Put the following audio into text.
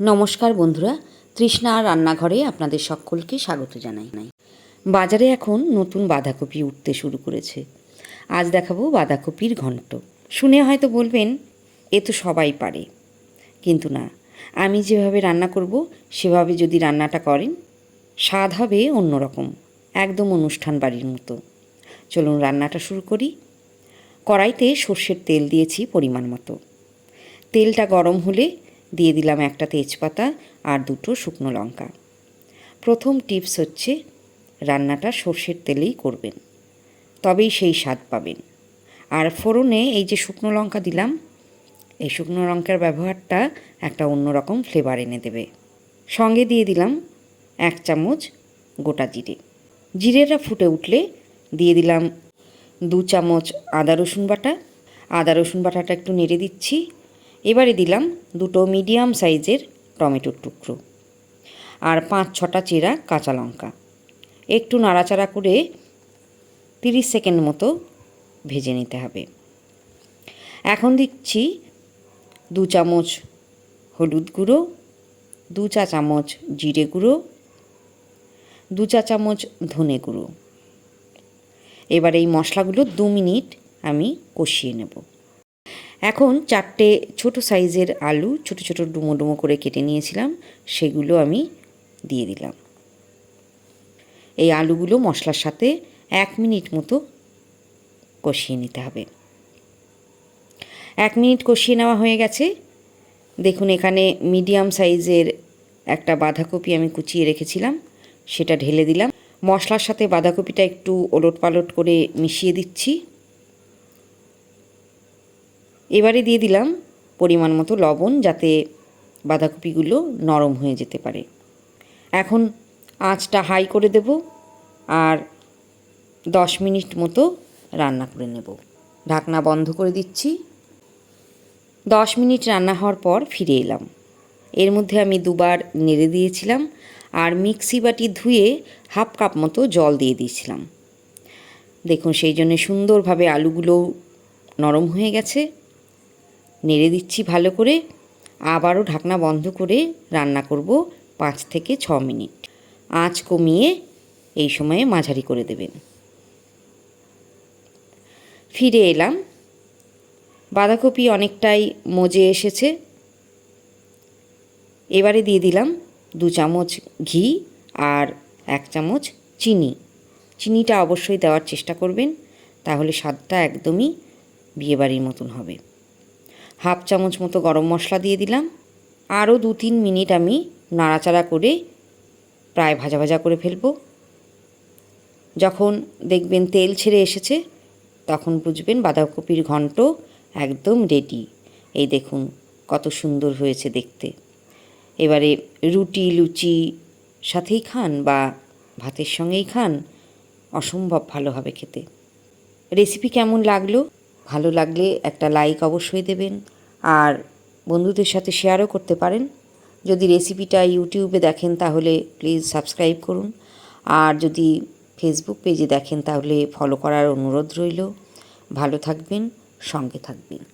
নমস্কার বন্ধুরা, তৃষ্ণা রান্নাঘরে আপনাদের সকলকে স্বাগত জানাই। নাই বাজারে এখন নতুন বাঁধাকপি উঠতে শুরু করেছে। আজ দেখাবো বাঁধাকপির ঘন্ট। শুনে হয়তো বলবেন, এ তো সবাই পারে। কিন্তু না, আমি যেভাবে রান্না করব, সেভাবে যদি রান্নাটা করেন, স্বাদ হবে অন্যরকম, একদম অনুষ্ঠান বাড়ির মতো। চলুন রান্নাটা শুরু করি। কড়াইতে সর্ষের তেল দিয়েছি পরিমাণ মতো। তেলটা গরম হলে দিয়ে দিলাম একটা তেজপাতা আর দুটো শুকনো লঙ্কা। প্রথম টিপস হচ্ছে, রান্নাটা সর্ষের তেলেই করবেন, তবেই সেই স্বাদ পাবেন। আর ফোড়নে এই যে শুকনো লঙ্কা দিলাম, এই শুকনো লঙ্কার ব্যবহারটা একটা অন্যরকম ফ্লেভার এনে দেবে। সঙ্গে দিয়ে দিলাম এক চামচ গোটা জিরে। জিরেটা ফুটে উঠলে দিয়ে দিলাম দু চামচ আদা রসুন বাটা। আদা রসুন বাটাটা একটু নেড়ে দিচ্ছি। এবারে দিলাম দুটো মিডিয়াম সাইজের টমেটোর টুকরো আর পাঁচ ছটা চেরা কাঁচা লঙ্কা। একটু নাড়াচাড়া করে তিরিশ সেকেন্ড মতো ভেজে নিতে হবে। এখন দিচ্ছি দু চামচ হলুদ গুঁড়ো, দু চা চামচ জিরে গুঁড়ো, দু চা চামচ ধনে গুঁড়ো। এবার এই মশলাগুলো দু মিনিট আমি কষিয়ে নেব। এখন চারটে ছোট সাইজের আলু, ছোট ছোট ডুমো ডুমো করে কেটে নিয়েছিলাম, সেগুলো আমি দিয়ে দিলাম। এই আলুগুলো মশলার সাথে এক মিনিট মতো কষিয়ে নিতে হবে। এক মিনিট কষিয়ে নেওয়া হয়ে গেছে। দেখুন, এখানে মিডিয়াম সাইজের একটা বাঁধাকপি আমি কুচিয়ে রেখেছিলাম, সেটা ঢেলে দিলাম। মশলার সাথে বাঁধাকপিটা একটু ওলট পালট করে মিশিয়ে দিচ্ছি। এবারে দিয়ে দিলাম পরিমাণ মতো লবণ যাতে বাঁধাকপিগুলো নরম হয়ে যেতে পারে। এখন আঁচটা হাই করে দেব আর দশ মিনিট মতো রান্না করে নেব। ঢাকনা বন্ধ করে দিচ্ছি। দশ মিনিট রান্না হওয়ার পর ফিরে এলাম। এর মধ্যে আমি দুবার নেড়ে দিয়েছিলাম আর মিক্সি বাটি ধুয়ে হাফ কাপ মতো জল দিয়ে দিয়েছিলাম। দেখুন, সেই জন্য সুন্দরভাবে আলুগুলো নরম হয়ে গেছে। নেড়ে দিচ্ছি ভালো করে। আবারও ঢাকনা বন্ধ করে রান্না করব পাঁচ থেকে ছ মিনিট। আঁচ কমিয়ে এই সময়ে মাঝারি করে দেবেন। ফিরে এলাম। বাঁধাকপি অনেকটাই মজে এসেছে। এবারে দিয়ে দিলাম দু চামচ ঘি আর এক চামচ চিনি। চিনিটা অবশ্যই দেওয়ার চেষ্টা করবেন, তাহলে স্বাদটা একদমই বিয়েবাড়ির মতন হবে। হাফ চামচ মতো গরম মশলা দিয়ে দিলাম। আরও দু তিন মিনিট আমি নাড়াচাড়া করে প্রায় ভাজা ভাজা করে ফেলব। যখন দেখবেন তেল ছেড়ে এসেছে, তখন বুঝবেন বাঁধাকপির ঘন্ট একদম রেডি এই দেখুন, কত সুন্দর হয়েছে দেখতে। এবারে রুটি, লুচি সাথেই খান বা ভাতের সঙ্গেই খান, অসম্ভব ভালো হবে খেতে। রেসিপি কেমন লাগল? ভালো লাগলে একটা লাইক অবশ্যই দেবেন। আর বন্ধুদের সাথে শেয়ারও করতে পারেন। যদি রেসিপিটা ইউটিউবে দেখেন তাহলে প্লিজ সাবস্ক্রাইব করুন। আর যদি ফেসবুক পেজে দেখেন তাহলে ফলো করার অনুরোধ রইল। ভালো থাকবেন, সঙ্গে থাকবেন।